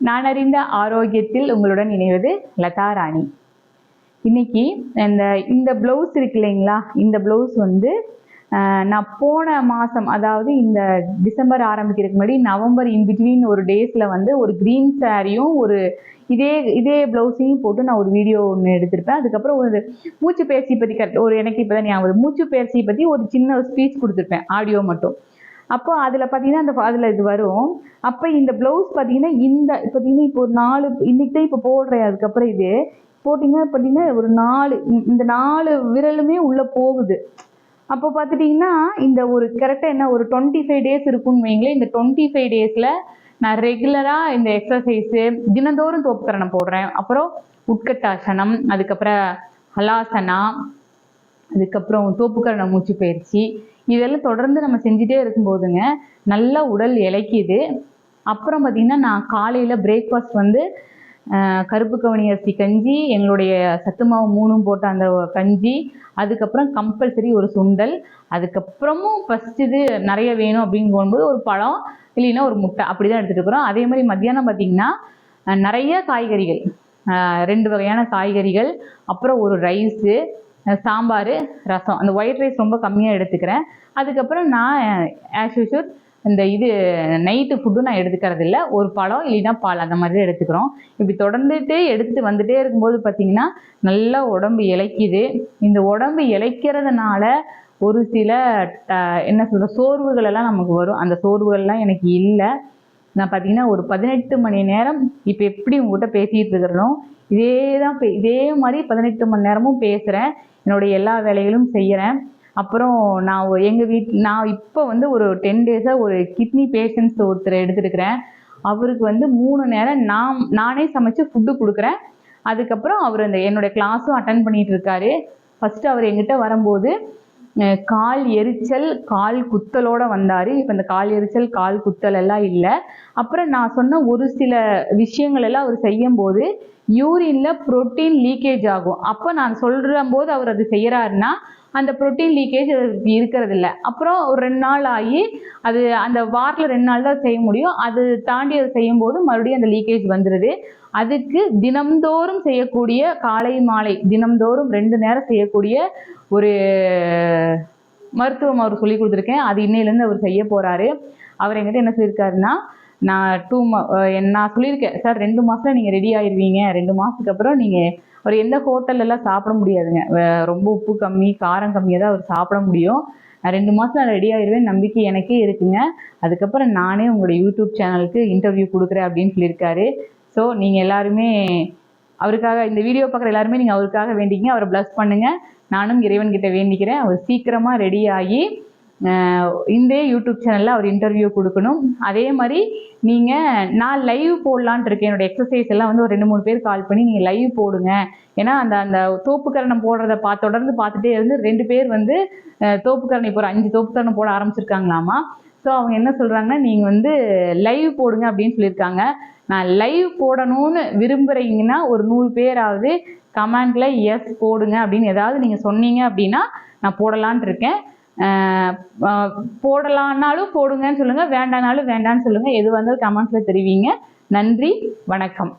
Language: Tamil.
நான் அறிந்த ஆரோக்கியத்தில் உங்களுடன் இணைவது லதா ராணி. இன்னைக்கு இந்த இந்த ப்ளவுஸ் இருக்கு இல்லைங்களா? இந்த ப்ளவுஸ் வந்து நான் போன மாதம் அதாவது இந்த டிசம்பர் ஆரம்பிக்கிறதுக்கு முன்னாடி நவம்பர் இன் பிட்வீன் ஒரு டேஸில் வந்து ஒரு க்ரீன் சாரியும் ஒரு இதே இதே ப்ளவுஸையும் போட்டு நான் ஒரு வீடியோ ஒன்று எடுத்திருப்பேன். அதுக்கப்புறம் ஒரு மூச்சு பயிற்சி பற்றி கரெக்ட் ஒரு எனக்கு இப்போ தான் ஞாபகம் மூச்சு பயிற்சி பற்றி ஒரு சின்ன ஒரு ஸ்பீச் கொடுத்துருப்பேன் ஆடியோ மட்டும். அப்போ அதில் பார்த்தீங்கன்னா அந்த அதில் இது வரும். அப்போ இந்த ப்ளவுஸ் பார்த்தீங்கன்னா இந்த பார்த்தீங்கன்னா இப்போ ஒரு நாலு இன்னைக்கு தான் இப்போ போடுறேன் அதுக்கப்புறம் இது. போட்டிங்கன்னா பார்த்தீங்கன்னா ஒரு நாலு இந்த- நாலு விரலுமே உள்ளே போகுது. அப்போ பார்த்துட்டிங்கன்னா இந்த ஒரு கரெக்டாக என்ன ஒரு டுவெண்ட்டி ஃபைவ் டேஸ் இருக்குன்னு வைங்களேன் இந்த டுவெண்ட்டி ஃபைவ் டேஸில் நான் ரெகுலராக இந்த எக்ஸசைஸு தினந்தோறும் தோப்புக்கரணம் போடுறேன். அப்புறம் உட்கட்டாசனம் அதுக்கப்புறம் ஹலாசனா அதுக்கப்புறம் தோப்புக்கரண மூச்சு பயிற்சி இதெல்லாம் தொடர்ந்து நம்ம செஞ்சுட்டே இருக்கும்போதுங்க நல்லா உடல் இளைக்குது அப்புறம் பார்த்திங்கன்னா நான் காலையில் பிரேக்ஃபாஸ்ட் வந்து கருப்பு கவனி அரிசி கஞ்சி எங்களுடைய சத்து மாவு மூணும் போட்ட அந்த கஞ்சி அதுக்கப்புறம் கம்பல்சரி ஒரு சுண்டல் அதுக்கப்புறமும் ஃபஸ்ட் இது நிறைய வேணும் அப்படின்னு போகும்போது ஒரு பழம் இல்லைன்னா ஒரு முட்டை அப்படி தான் எடுத்துகிட்டு இருக்கிறோம் அதே மாதிரி மத்தியானம் பார்த்திங்கன்னா நிறைய காய்கறிகள் ரெண்டு வகையான காய்கறிகள் அப்புறம் ஒரு ரைஸு சாம்பார் ரசம். அந்த ஒயிட் ரைஸ் ரொம்ப கம்மியாக எடுத்துக்கிறேன். அதுக்கப்புறம் நான் ஆஸ் யூஷுவல் இந்த இது நைட்டு ஃபுட்டு நான் எடுத்துக்கிறது இல்லை ஒரு பழம் இல்லைன்னா பால் அந்த மாதிரி தான் எடுத்துக்கிறோம். இப்படி தொடர்ந்துட்டே எடுத்துட்டு வந்துட்டே இருக்கும்போது பார்த்தீங்கன்னா நல்லா உடம்பு இழைக்குது இந்த உடம்பு இளைக்கிறதுனால ஒரு சில என்ன சொல்கிற சோர்வுகளெல்லாம் நமக்கு வரும். அந்த சோர்வுகள்லாம் எனக்கு இல்லை. நான் பார்த்தீங்கன்னா ஒரு பதினெட்டு மணி நேரம் இப்போ எப்படி உங்ககிட்ட பேசிகிட்டு இருக்கிறனோ இதே தான் பே- இதே மாதிரி பதினெட்டு மணி நேரமும் பேசுகிறேன் என்னுடைய எல்லா வேலைகளும் செய்கிறேன் அப்புறம் நான் எங்கள் வீட் நான் இப்போ வந்து ஒரு டென் டேஸாக ஒரு கிட்னி பேஷண்ட்ஸ் ஒருத்தர் எடுத்துருக்கிறேன். அவருக்கு வந்து மூணு நேரம் நான் நானே சமைச்சு ஃபுட்டு கொடுக்குறேன். அதுக்கப்புறம் அவர் அந்த என்னுடைய கிளாஸும் அட்டன் பண்ணிகிட்டு இருக்காரு. ஃபஸ்ட்டு அவர் எங்கிட்ட வரும்போது கால் எரிச்சல் கால் குத்தலோட வந்தார். இப்போ இந்த கால் எரிச்சல் கால் குத்தல் எல்லாம் இல்லை. அப்புறம் நான் சொன்ன ஒரு சில விஷயங்கள் எல்லாம் அவர் செய்யும்போது யூரின்ல புரோட்டீன் லீக்கேஜ் ஆகும். அப்போ நான் சொல்கிற போது அவர் அது செய்யறாருன்னா அந்த புரோட்டீன் லீக்கேஜ் இருக்கிறது இல்ல அப்புறம் ஒரு ரெண்டு நாள் ஆகி அது அந்த வாரத்தில் ரெண்டு நாள் தான் செய்ய முடியும். அது தாண்டி அதை செய்யும்போது மறுபடியும் அந்த லீக்கேஜ் வந்துடுது அதுக்கு தினம்தோறும் செய்யக்கூடிய காலை மாலை தினம்தோறும் ரெண்டு நேரம் செய்யக்கூடிய ஒரு மருத்துவம் அவர் சொல்லி கொடுத்துருக்கேன். அது இன்னையிலேருந்து அவர் செய்ய போகிறாரு அவர் எங்கிட்ட என்ன சொல்லியிருக்காருன்னா நான் டூ நான் சொல்லியிருக்கேன் சார் ரெண்டு மாதத்தில் நீங்கள் ரெடி ஆயிடுவீங்க ரெண்டு மாதத்துக்கு அப்புறம் நீங்கள் ஒரு எந்த ஹோட்டல்லெல்லாம் சாப்பிட முடியாதுங்க. ரொம்ப உப்பு கம்மி காரம் கம்மியாக தான் அவர் சாப்பிட முடியும். நான் ரெண்டு மாதம் நான் ரெடி ஆயிடுவேன் நம்பிக்கை எனக்கே இருக்குங்க. அதுக்கப்புறம் நானே உங்களோட யூடியூப் சேனலுக்கு இன்டர்வியூ கொடுக்குறேன் அப்படின்னு சொல்லியிருக்காரு. ஸோ நீங்கள் எல்லாருமே அவருக்காக இந்த வீடியோ பார்க்குற எல்லாருமே நீங்கள் அவருக்காக வேண்டிங்க அவரை ப்ளஸ் பண்ணுங்கள் நானும் இறைவன்கிட்ட வேண்டிக்கிறேன். அவர் சீக்கிரமாக ரெடி ஆகி இந்த யூடியூப் சேனலில் அவர் இன்டர்வியூ கொடுக்கணும். அதே மாதிரி நீங்கள் நான் லைவ் போடலான்ட்டு இருக்கேன். என்னோட எக்ஸசைஸ் எல்லாம் வந்து ஒரு ரெண்டு மூணு பேர் கால் பண்ணி நீங்கள் லைவ் போடுங்க. ஏன்னா அந்த அந்த தோப்புக்கரணம் போடுறத பா தொடர்ந்து பார்த்துட்டே இருந்து ரெண்டு பேர் வந்து அஹ், தோப்புக்கரணம் இப்போ ஒரு அஞ்சு தோப்புக்கரணம் போட ஆரம்பிச்சிருக்காங்களாமா? ஸோ அவங்க என்ன சொல்கிறாங்கன்னா நீங்கள் வந்து லைவ் போடுங்க அப்படின்னு சொல்லியிருக்காங்க. நான் லைவ் போடணும்னு விரும்புகிறீங்கன்னா ஒரு நூறு பேராவது கமெண்டில் எஸ் போடுங்க அப்படின்னு ஏதாவது நீங்கள் சொன்னீங்க அப்படின்னா நான் போடலான்ட்டு இருக்கேன். போடலான்னாலும் போடுங்கன்னு சொல்லுங்கள் வேண்டானாலும் வேண்டான்னு சொல்லுங்கள் எது வந்தாலும் கமெண்ட்ஸில் தெரிவிங்க. நன்றி வணக்கம்.